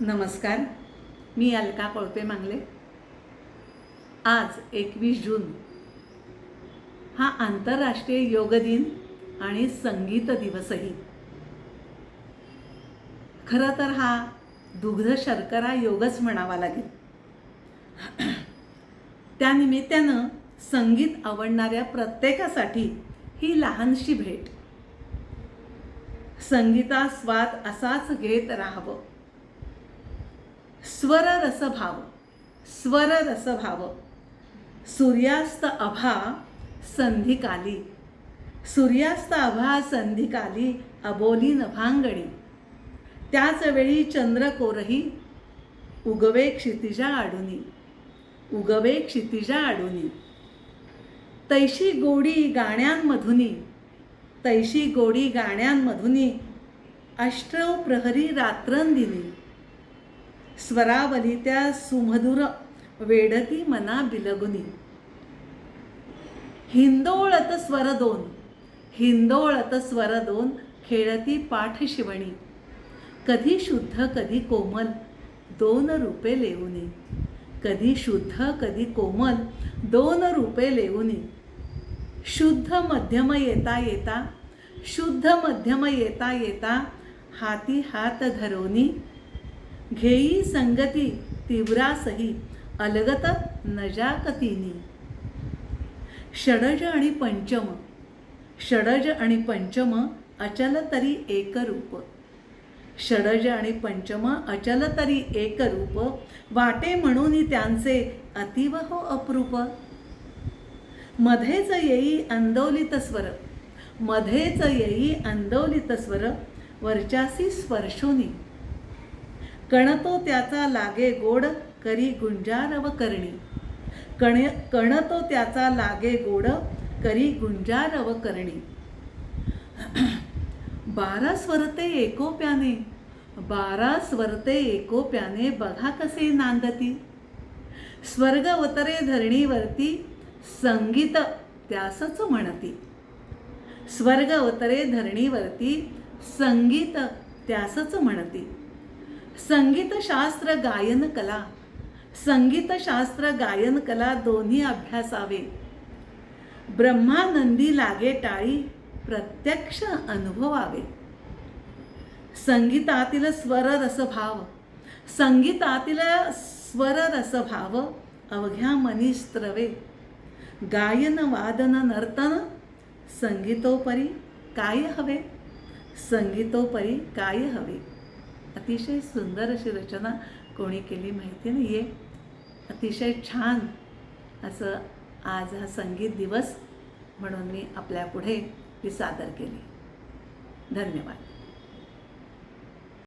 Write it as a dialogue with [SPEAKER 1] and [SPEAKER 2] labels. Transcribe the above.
[SPEAKER 1] नमस्कार मी अलका कोळपे मांगले. आज एकवीस जून. हा आंतरराष्ट्रीय योग दिन आणि संगीत दिवसही. खरं तर हा दुग्ध शर्करा योगच म्हणावा लागेल. त्यानिमित्तानं संगीत आवडणाऱ्या प्रत्येकासाठी ही लहानशी भेट. संगीता स्वाद असाच घेत राहावं. स्वर रसभाव स्वर रसभाव सूर्यास्त अभा संधिकाली सूर्यास्त अभा संधिकाली अबोली नभांगणी. त्याच वेळी चंद्रकोरही उगवे क्षितिजा आडुनी. उगवे क्षितिजा आडुनी. तैशी गोडी गाण्यांमधुनी. तैशी गोडी गाण्यांमधुनी. अष्टव प्रहरी रात्रंदिनी. स्वरावली त्या सुमधुर वेडती मना बिलगुनी. हिंदोळत स्वर दोन हिंदोळत स्वर दोन खेळती पाठ शिवणी. कधी शुद्ध कधी कोमल दोन रूपे लेऊनी. कधी शुद्ध कधी कोमल दोन रूपे लेऊनी. शुद्ध मध्यम येता येता शुद्ध मध्यम येता येता हाती हात धरोनी. घेई संगती तीव्रासही अलगत नजाकतीनी. षडज आणि पंचम षडज आणि पंचम अचल तरी एकरूप. षडज आणि पंचम अचल तरी एकरूप वाटे म्हणून त्यांचे अतिव हो अप्रूप. मध्येच येई अंदोलित स्वर मध्येच येई अंदोलित स्वर वरच्यासी स्पर्शोनी. कणतो त्याचा लागे गोड करी गुंजारव करणी. कण कणतो त्याचा लागे गोड करी गुंजारव करणी. बारा स्वरते एकोप्याने बारा स्वरते एकोप्याने बघा कसे नांदती. स्वर्ग उतरे धरणीवरती संगीत त्यासच म्हणती. स्वर्ग उतरे धरणीवरती संगीत त्यासच म्हणती. संगीतशास्त्र गायन कला. संगीतशास्त्र गायन कला दोन्ही अभ्यासावे. ब्रह्मानंदी लागे टाळी प्रत्यक्ष अनुभवावे. संगीतातील स्वर रसभाव. संगीतातील स्वर रसभाव अवघ्या मनी स्त्रवे गायन वादन नर्तन संगीतोपरी काय हवे? संगीतोपरी काय हवे? अतिशय सुंदर अशी रचना कोणी केली माहिती नाही आहे अतिशय छान असं आज हा संगीत दिवस म्हणून मी आपल्यापुढे ती सादर केली. धन्यवाद.